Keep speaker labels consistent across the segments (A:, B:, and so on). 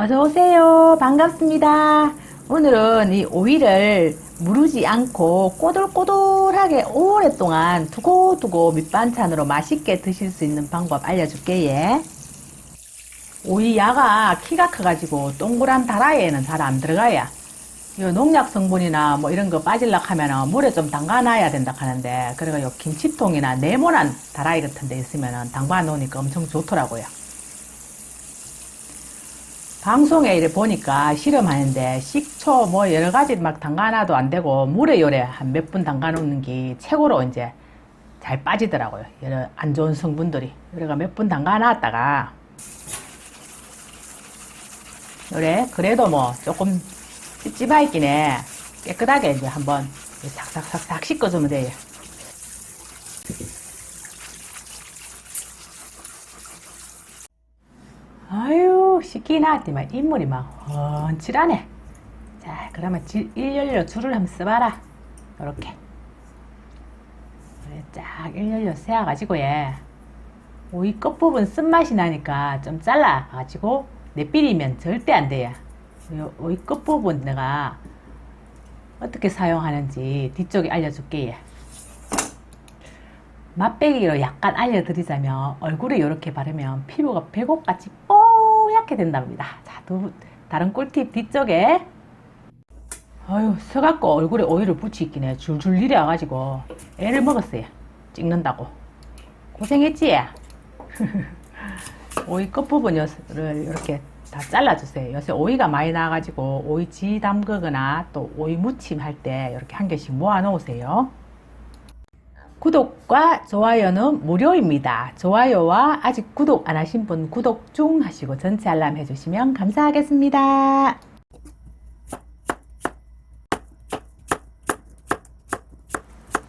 A: 어서오세요. 반갑습니다. 오늘은 이 오이를 무르지 않고 꼬들꼬들하게 오랫동안 두고두고 밑반찬으로 맛있게 드실 수 있는 방법 알려줄게, 예. 오이 야가 키가 커가지고 동그란 다라이에는 잘 안 들어가야. 이 농약 성분이나 뭐 이런 거 빠질라 하면은 물에 좀 담가 놔야 된다 하는데, 그래가 요 김치통이나 네모난 다라이 같은 데 있으면은 담가 놓으니까 엄청 좋더라고요. 방송에 이래 보니까 실험하는데 식초 뭐 여러 가지 막 담가놔도 안 되고 물에 요래 한 몇 분 담가놓는 게 최고로 이제 잘 빠지더라고요. 여러 안 좋은 성분들이. 그래가 몇 분 담가놨다가 요래 그래도 뭐 조금 찝찝하 있긴 해. 깨끗하게 이제 한번 싹싹싹싹 씻어주면 돼요. 아유, 씻기 나왔더만 인물이 막 훤칠하네. 자, 그러면 지- 일렬로 줄을 한번 써봐라. 요렇게. 쫙 일렬로 세워가지고, 예. 오이 끝부분 쓴맛이 나니까 좀 잘라가지고, 내비리면 절대 안 돼요. 요 오이 끝부분 내가 어떻게 사용하는지 뒤쪽에 알려줄게, 예. 맛배기로 약간 알려드리자면 얼굴에 이렇게 바르면 피부가 배곡같이 뽀얗게 된답니다. 자, 두, 다른 꿀팁 뒤쪽에 아유 서갖고 얼굴에 오일을 붙이긴 해. 줄줄 내려와가지고 애를 먹었어요. 찍는다고. 고생했지? 오이 끝부분을 이렇게 다 잘라주세요. 요새 오이가 많이 나와가지고 오이 지 담그거나 또 오이 무침 할 때 이렇게 한 개씩 모아 놓으세요. 구독과 좋아요는 무료입니다. 좋아요와 아직 구독 안 하신 분 구독 중 하시고 전체 알람 해주시면 감사하겠습니다.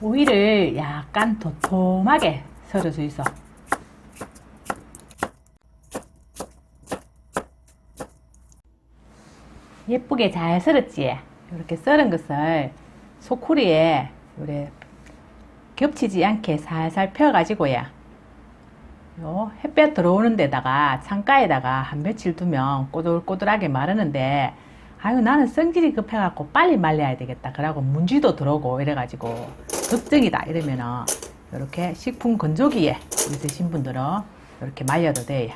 A: 오이를 약간 도톰하게 썰어 주이소. 예쁘게 잘 썰었지? 이렇게 썰은 것을 소쿠리에 요래 겹치지 않게 살살 펴가지고요. 요 햇볕 들어오는 데다가 창가에다가 한 며칠 두면 꼬들꼬들하게 마르는데 아유 나는 성질이 급해갖고 빨리 말려야 되겠다 그러고 문지도 들어오고 이래가지고 걱정이다 이러면은 이렇게 식품 건조기에 있으신 분들은 이렇게 말려도 돼요.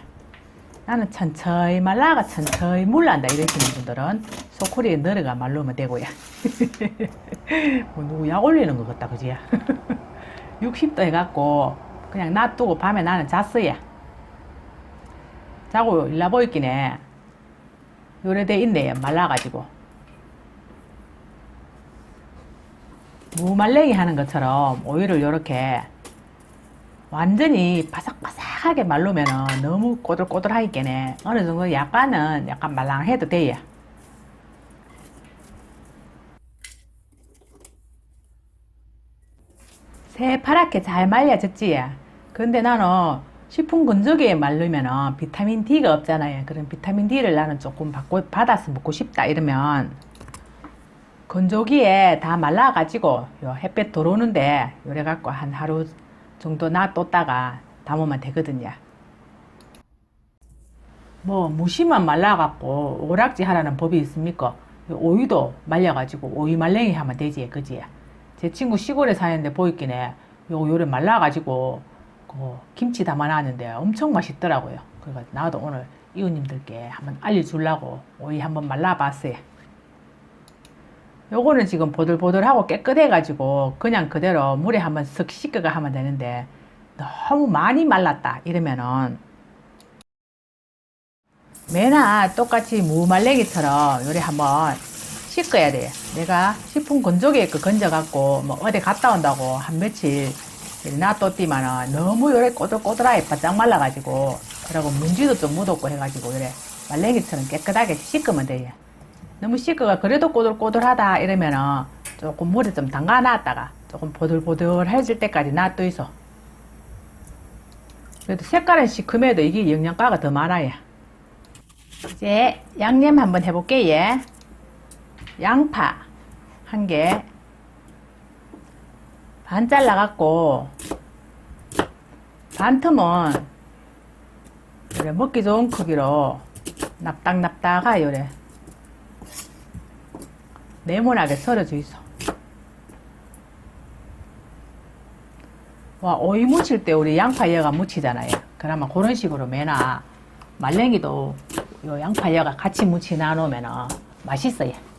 A: 나는 천천히 말라가 천천히 물난다 이러시는 분들은 소쿠리에 넣어가 말르면 되고요. 뭐 누구 약 올리는 것 같다 그지? 60도 해갖고 그냥 놔두고 밤에 나는 잤어요. 자고 일나 보이긴 해. 요래돼 있네요. 말라가지고. 무말랭이 하는 것처럼 오이를 요렇게 완전히 바삭바삭하게 말르면 너무 꼬들꼬들하겠긴 해. 어느 정도 약간은 약간 말랑해도 돼요. 새파랗게 잘 말려졌지. 근데 나는 식품 건조기에 말르면 비타민 D가 없잖아요. 그럼 비타민 D를 나는 조금 받고, 받아서 먹고 싶다 이러면 건조기에 다 말라가지고 요 햇볕 들어오는데 요래 갖고 한 하루 정도 놔뒀다가 담으면 되거든요. 뭐 무심만 말라갖고 오락지 하라는 법이 있습니까? 오이도 말려가지고 오이 말랭이 하면 되지, 그지? 제 친구 시골에 사는데 보이긴 해. 요 요래 말라가지고 그 김치 담아놨는데 엄청 맛있더라고요. 그래서 나도 오늘 이웃님들께 한번 알려주려고 오이 한번 말라봤어요. 요거는 지금 보들보들하고 깨끗해가지고 그냥 그대로 물에 한번 쓱 씻어가 하면 되는데 너무 많이 말랐다 이러면은 매나 똑같이 무말랭이처럼 요래 한번 씻어야 돼요. 내가 식품 건조기에 그 건져갖고 뭐 어디 갔다 온다고 한 며칠 놔뒀디만은 너무 요래 꼬들꼬들하게 바짝 말라가지고 그리고 문지도 좀 묻었고 해가지고 요래 말랭이처럼 깨끗하게 씻으면 돼요. 너무 씻어가 그래도 꼬들꼬들하다 이러면은 조금 물에 좀 담가 놨다가 조금 보들보들해질 때까지 놔둬 있어. 그래도 색깔은 시큼해도 이게 영양가가 더 많아요. 이제 양념 한번 해볼게, 예. 양파 한 개, 반 잘라갖고, 반 틈은 그래, 먹기 좋은 크기로 납닥납닥하 요래 네모나게 썰어져 있어. 와 오이 무칠 때 우리 양파 여가 무치잖아요. 그러면 그런 식으로 매나 말랭이도 요 양파 여가 같이 무치 나누면 맛있어요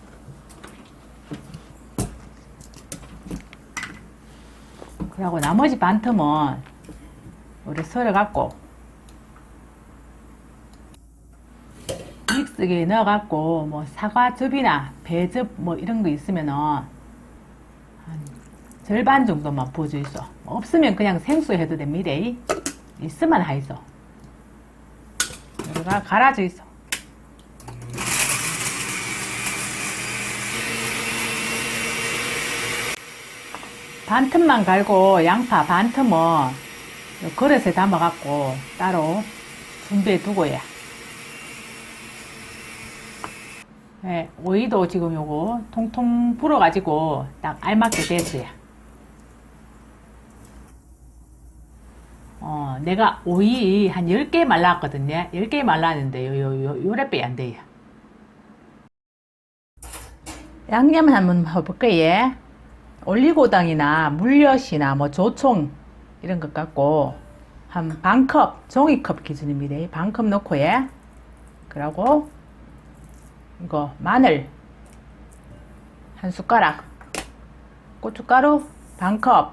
A: 그리고 나머지 반 틈은 우리 썰어갖고 믹스기에 넣어갖고 뭐 사과즙이나 배즙 뭐 이런 거 있으면은 한 절반 정도만 있어. 없으면 그냥 생수 해도 됩니다. 있으면 하이소. 여기가 있어. 반 틈만 갈고 양파 반 틈은 요 그릇에 담아갖고 따로 준비해 두고요. 네, 오이도 지금 요거 통통 불어가지고 딱 알맞게 됐어요. 어, 내가 오이 한 10개 말랐거든요. 10개 말랐는데 요, 요, 요, 요래빼 안 돼요. 양념 한번 해볼게요. 올리고당이나 물엿이나 뭐 조총 이런 것 갖고 한 반컵, 종이컵 기준입니다. 반컵 넣고 예. 그러고 이거 마늘 한 숟가락, 고춧가루 반컵,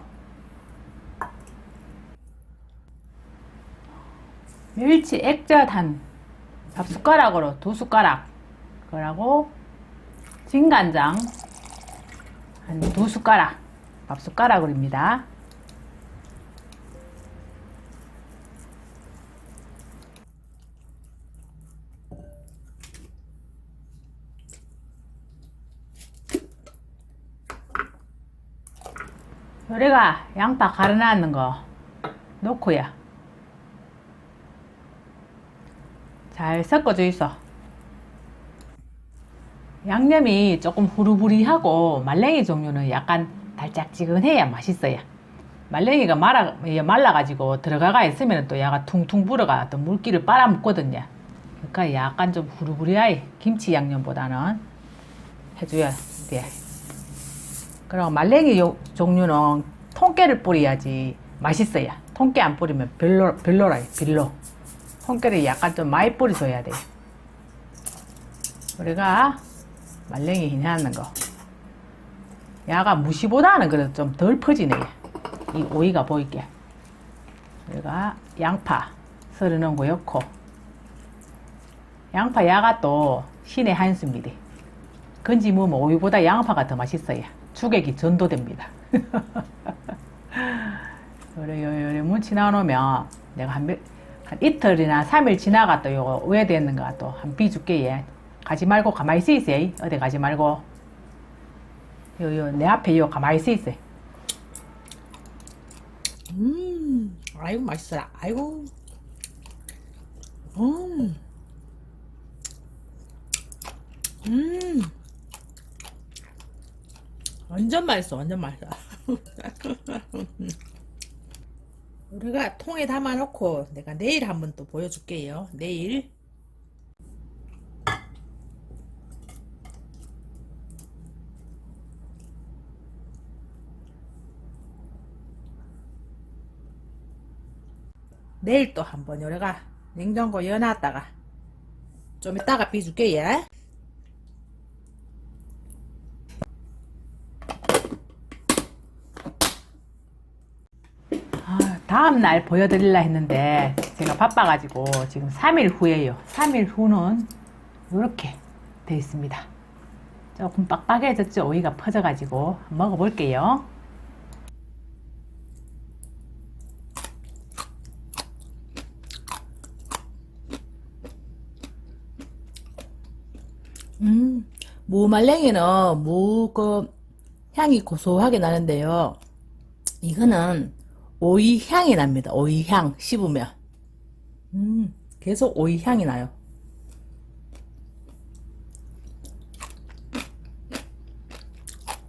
A: 멸치 액젓 한 밥숟가락으로 두 숟가락, 그러고 진간장 한 두 숟가락, 밥 숟가락으로입니다. 요래가 양파 갈아놨는 거 넣고요. 잘 섞어져 있어. 양념이 조금 후루부리하고 말랭이 종류는 약간 달짝지근해야 맛있어요. 말랭이가 말아, 말라가지고 들어가가 있으면 또 약간 퉁퉁 불어가 또 물기를 빨아먹거든요. 그러니까 약간 좀 후루부리하게 김치 양념보다는 해줘야 돼. 그리고 말랭이 요- 종류는 통깨를 뿌려야지 맛있어요. 통깨 안 뿌리면 별로, 별로라요, 별로. 통깨를 약간 좀 많이 뿌려줘야 돼. 우리가 말랭이 해놨는 거. 야가 무시보다는 그래도 좀 덜 퍼지네. 이 오이가 보이게. 우리가 양파 썰어 놓은 거 넣고. 양파 야가 또 신의 한수입니다. 건지 무면 오이보다 양파가 더 맛있어요. 주객이 전도됩니다. 요래 요래 요래 무치 나오면 내가 한, 몇- 한 이틀이나 3일 지나가 또 요거 왜 됐는가 또 한 비줄게 얘. 가지 말고 가만히 있어 있어. 어디 가지 말고. 요 요 내 앞에 요 가만히 있어 있어.
B: 음, 아이고 맛있어라. 아이고. 음. 음. 완전 맛있어. 완전 맛있어. 우리가 통에 담아 놓고 내가 내일 한번 또 보여줄게요. 내일. 내일 또 한번 요래가 냉장고 여놨다가 좀 이따가 비줄게 예.
A: 아, 다음 날 보여드릴라 했는데 제가 바빠가지고 지금 3일 후에요. 3일 후는 이렇게 돼 있습니다. 조금 빡빡해졌죠? 오이가 퍼져가지고 먹어볼게요.
B: 음, 무말랭이는 무그 향이 고소하게 나는데요. 이거는 오이 향이 납니다. 오이 향 씹으면. 음, 계속 오이 향이 나요.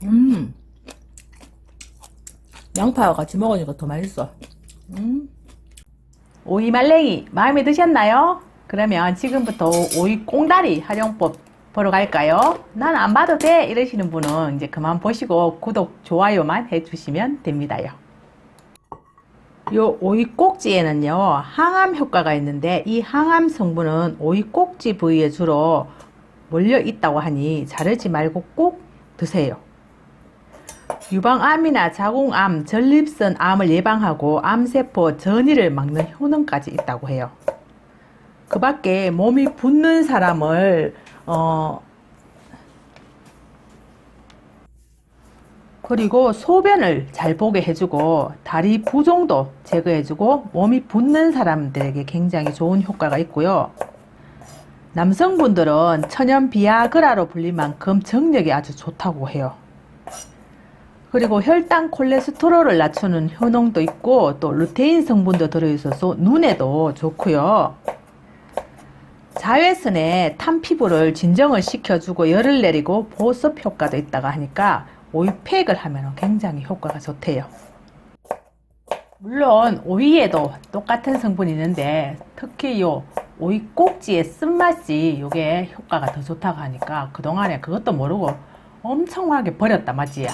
B: 음, 양파와 같이 먹으니까 더 맛있어. 음.
A: 오이 말랭이 마음에 드셨나요? 그러면 지금부터 오이 꽁다리 활용법 보러 갈까요? 난 안 봐도 돼 이러시는 분은 이제 그만 보시고 구독, 좋아요만 해주시면 됩니다요. 요 오이 꼭지에는요 항암 효과가 있는데 이 항암 성분은 오이 꼭지 부위에 주로 몰려 있다고 하니 자르지 말고 꼭 드세요. 유방암이나 자궁암, 전립선 암을 예방하고 암세포 전이를 막는 효능까지 있다고 해요. 그 밖에 몸이 붓는 사람을 어 그리고 소변을 잘 보게 해주고 다리 부종도 제거해주고 몸이 붓는 사람들에게 굉장히 좋은 효과가 있고요. 남성분들은 천연 비아그라로 불릴 만큼 정력이 아주 좋다고 해요. 그리고 혈당 콜레스테롤을 낮추는 효능도 있고 또 루테인 성분도 들어있어서 눈에도 좋고요. 자외선에 탄 피부를 진정을 시켜주고 열을 내리고 보습 효과도 있다가 하니까 오이팩을 하면 굉장히 효과가 좋대요. 물론 오이에도 똑같은 성분이 있는데 특히 요 오이 꼭지의 쓴맛이 요게 효과가 더 좋다고 하니까 그동안에 그것도 모르고 엄청나게 버렸다 맞지야?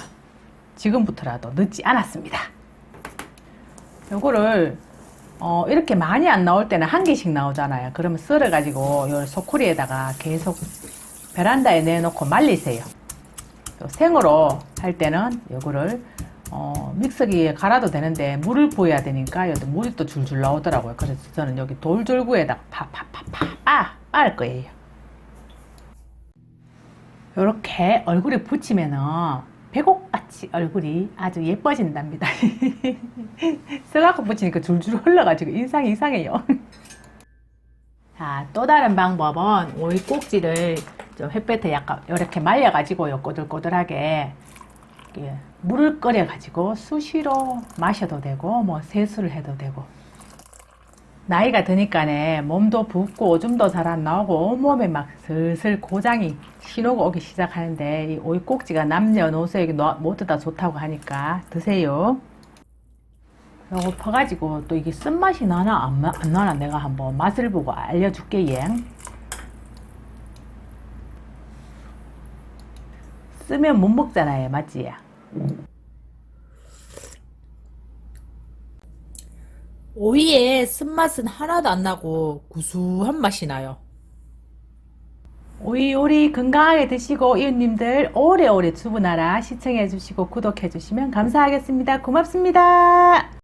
A: 지금부터라도 늦지 않았습니다. 요거를 어, 이렇게 많이 안 나올 때는 한 개씩 나오잖아요. 그러면 썰어가지고 요 소쿠리에다가 계속 베란다에 내놓고 말리세요. 또 생으로 할 때는 요거를 어, 믹서기에 갈아도 되는데 물을 부어야 되니까 여기 물이 또 줄줄 나오더라고요. 그래서 저는 여기 돌줄구에다가 파파파파파 빨 거예요. 요렇게 얼굴에 붙이면은 배곡같이 얼굴이 아주 예뻐진답니다. 써갖고 붙이니까 줄줄 흘러가지고 인상이 이상해요. 자, 또 다른 방법은 오이 꼭지를 좀 햇볕에 약간 이렇게 말려가지고요, 꼬들꼬들하게 물을 끓여가지고 수시로 마셔도 되고, 뭐 세수를 해도 되고. 나이가 드니까네 몸도 붓고 오줌도 잘 안 나오고 온몸에 막 슬슬 고장이 신호가 오기 시작하는데 이 오이 꼭지가 남녀노소에게 노- 모두 다 좋다고 하니까 드세요. 요거 퍼가지고 또 이게 쓴맛이 나나 안, 나- 안 나나 내가 한번 맛을 보고 알려줄게 예. 쓰면 못 먹잖아요 맞지?
B: 오이의 쓴맛은 하나도 안 나고 구수한 맛이 나요.
A: 오이 요리 건강하게 드시고 이웃님들 오래오래 주부나라 시청해 주시고 구독해 주시면 감사하겠습니다. 고맙습니다.